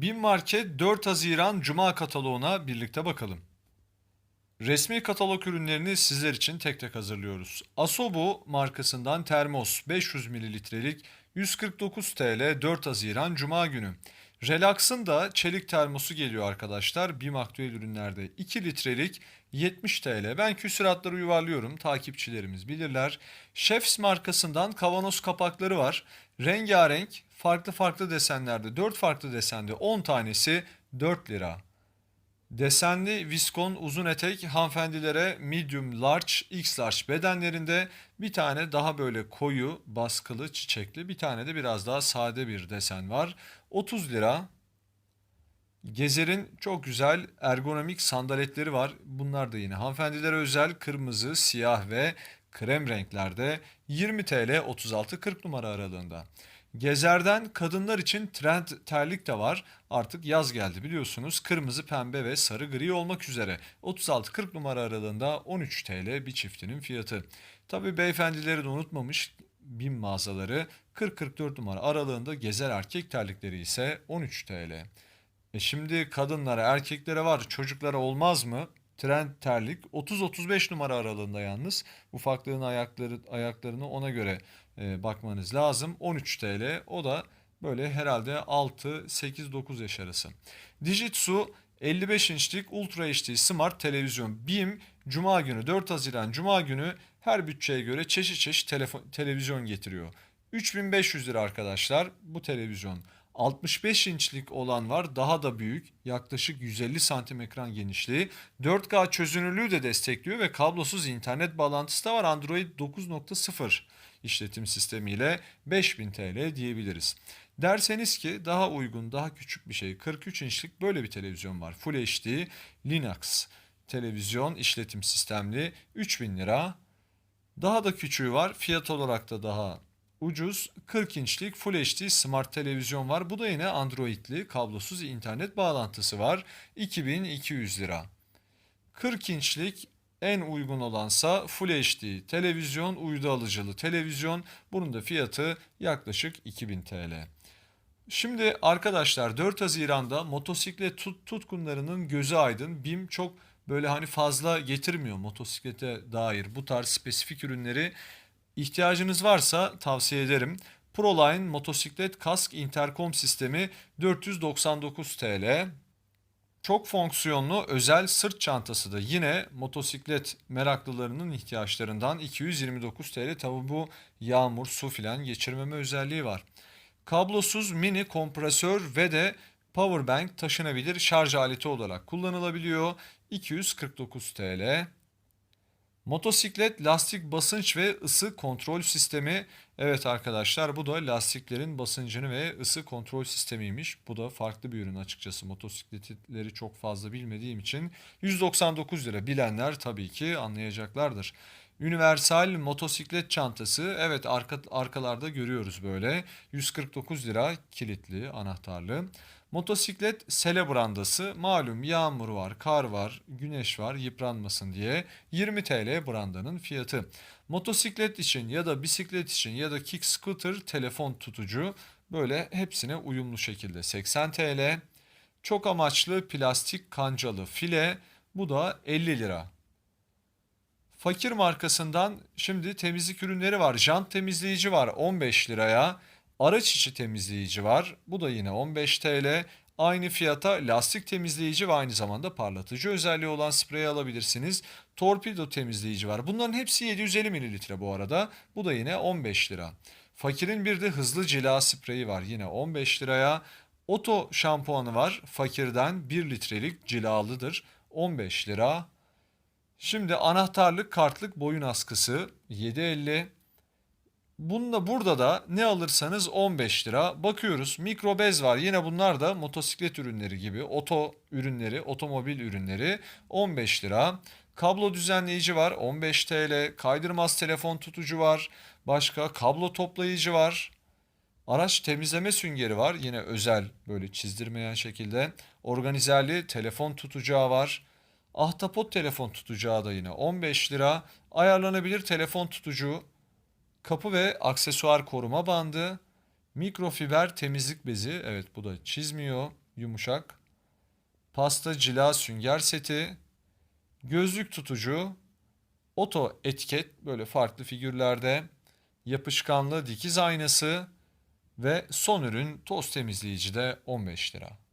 Bin Market 4 Haziran Cuma kataloğuna birlikte bakalım. Resmi katalog ürünlerini sizler için tek tek hazırlıyoruz. Asobu markasından termos 500 mililitrelik 149 TL 4 Haziran Cuma günü. Relax'ın da çelik termosu geliyor arkadaşlar. BİM aktüel ürünlerde 2 litrelik 70 TL. Ben küsuratları yuvarlıyorum. Takipçilerimiz bilirler. Chefs markasından kavanoz kapakları var. Rengarenk, farklı farklı desenlerde, 4 farklı desende 10 tanesi 4 lira. Desenli viskon uzun etek hanımefendilere medium large, x large bedenlerinde bir tane daha böyle koyu, baskılı, çiçekli bir tane de biraz daha sade bir desen var. 30 lira. Gezer'in çok güzel ergonomik sandaletleri var. Bunlar da yine hanımefendilere özel kırmızı, siyah ve krem renklerde 20 TL 36-40 numara aralığında. Gezer'den kadınlar için trend terlik de var. Artık yaz geldi biliyorsunuz. Kırmızı, pembe ve sarı gri olmak üzere. 36-40 numara aralığında 13 TL bir çiftinin fiyatı. Tabi beyefendileri de unutmamış BİM mağazaları 40-44 numara aralığında gezer erkek terlikleri ise 13 TL. E şimdi kadınlara, erkeklere var, çocuklara olmaz mı? Trend terlik 30-35 numara aralığında yalnız. Ufaklığın ayakları ayaklarını ona göre bakmanız lazım. 13 TL. O da böyle herhalde 6 8 9 yaş arası. Dijitsu 55 inçlik Ultra HD Smart televizyon BİM Cuma günü 4 Haziran Cuma günü her bütçeye göre çeşit çeşit telefon, televizyon getiriyor. 3500 lira arkadaşlar bu televizyon. 65 inçlik olan var daha da büyük yaklaşık 150 santim ekran genişliği 4K çözünürlüğü de destekliyor ve kablosuz internet bağlantısı da var Android 9.0 işletim sistemiyle 5000 TL diyebiliriz. Derseniz ki daha uygun daha küçük bir şey 43 inçlik böyle bir televizyon var Full HD Linux televizyon işletim sistemli 3000 lira daha da küçüğü var fiyat olarak da daha ucuz 40 inçlik Full HD Smart televizyon var. Bu da yine Android'li kablosuz internet bağlantısı var. 2200 lira. 40 inçlik en uygun olansa Full HD televizyon uydu alıcılı televizyon. Bunun da fiyatı yaklaşık 2000 TL. Şimdi arkadaşlar 4 Haziran'da motosiklet tut tutkunlarının gözü aydın. BİM çok böyle hani fazla getirmiyor motosiklete dair bu tarz spesifik ürünleri. İhtiyacınız varsa tavsiye ederim. Proline motosiklet kask interkom sistemi 499 TL. Çok fonksiyonlu özel sırt çantası da yine motosiklet meraklılarının ihtiyaçlarından 229 TL. Tabi bu yağmur, su filan geçirmeme özelliği var. Kablosuz mini kompresör ve de powerbank taşınabilir şarj aleti olarak kullanılabiliyor. 249 TL. Motosiklet lastik basınç ve ısı kontrol sistemi. Evet arkadaşlar bu da lastiklerin basıncını ve ısı kontrol sistemiymiş. Bu da farklı bir ürün açıkçası. Motosikletleri çok fazla bilmediğim için 199 lira bilenler tabii ki anlayacaklardır. Universal motosiklet çantası. Evet arka, arkalarda görüyoruz böyle. 149 lira kilitli anahtarlı. Motosiklet sele brandası malum yağmur var, kar var, güneş var yıpranmasın diye 20 TL brandanın fiyatı. Motosiklet için ya da bisiklet için ya da kick scooter telefon tutucu böyle hepsine uyumlu şekilde 80 TL. Çok amaçlı plastik kancalı file bu da 50 lira. Fakir markasından şimdi temizlik ürünleri var. Jant temizleyici var 15 liraya. Araç içi temizleyici var. Bu da yine 15 TL. Aynı fiyata lastik temizleyici ve aynı zamanda parlatıcı özelliği olan spreyi alabilirsiniz. Torpido temizleyici var. Bunların hepsi 750 mililitre bu arada. Bu da yine 15 lira. Fakirin bir de hızlı cila spreyi var. Yine 15 liraya. Oto şampuanı var. Fakirden 1 litrelik cilalıdır. 15 lira. Şimdi anahtarlık kartlık boyun askısı 7.50. Bunda burada da ne alırsanız 15 lira. Bakıyoruz mikro bez var. Yine bunlar da motosiklet ürünleri gibi. Oto ürünleri, otomobil ürünleri 15 lira. Kablo düzenleyici var 15 TL. Kaydırmaz telefon tutucu var. Başka kablo toplayıcı var. Araç temizleme süngeri var. Yine özel böyle çizdirmeyen şekilde. Organizerli telefon tutacağı var. Ahtapot telefon tutacağı da yine 15 lira. Ayarlanabilir telefon tutucu Kapı ve aksesuar koruma bandı. Mikrofiber temizlik bezi. Evet bu da çizmiyor. yumuşak. Pasta cila sünger seti. Gözlük tutucu. Oto etiket böyle farklı figürlerde. Yapışkanlı dikiz aynası. Ve son ürün toz temizleyici de 15 lira.